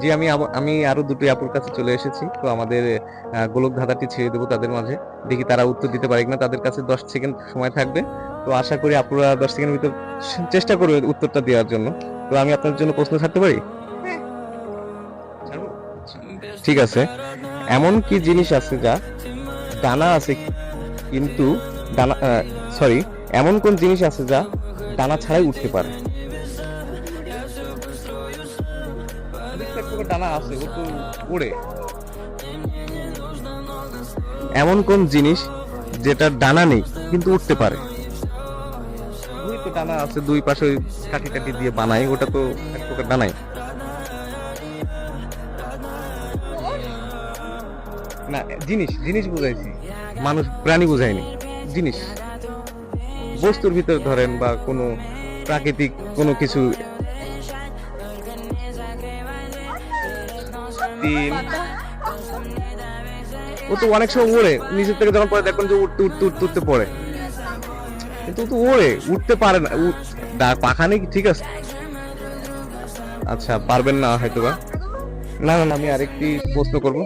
জি আমি আমি আরও দুটি আপুর কাছে চলে এসেছি। তো আমাদের গোলক ধাঁধাটি ছেড়ে দেবো তাদের মাঝে। দেখি তারা উত্তর দিতে পারে কিনা। তাদের কাছে দশ সেকেন্ড সময় থাকবে। তো আশা করি আপুরা দশ সেকেন্ডের ভিতর চেষ্টা করবে উত্তরটা দেওয়ার জন্য। তো আমি আপনার জন্য প্রশ্ন ছাড়তে পারি? ঠিক আছে। এমন কি জিনিস আছে যা ডানা আছে কিন্তু ডানা সরি এমন কোন জিনিস আছে যা ডানা ছাড়াই উঠতে পারে? ডানা আছে ও তো উড়ে এমন কোন জিনিস যেটা ডানা নেই কিন্তু উঠতে পারে? দুই তো ডানা আছে দুই পাশে ওই কাঠি কাঠি দিয়ে বানাই ওটা তো এক প্রকার ডানাই। না জিনিস জিনিস বুঝাইছি। মানুষ প্রাণী বুঝায়নি। জিনিস। বস্তুর ভিতর ধরেন বা কোনো প্রাকৃতিক কোনো কিছু। তিন। ও তো অনেক সময় ওড়ে নিচের থেকে যখন পরে দেখবেন যে উঠতে উঠতে উঠতে উঠতে পড়ে। কিন্তু তো ওড়ে উঠতে পারে না। পাখা নেই ঠিক আছে। আচ্ছা পারবেন না হয়তো না না না, আমি আরেকটি প্রশ্ন করব।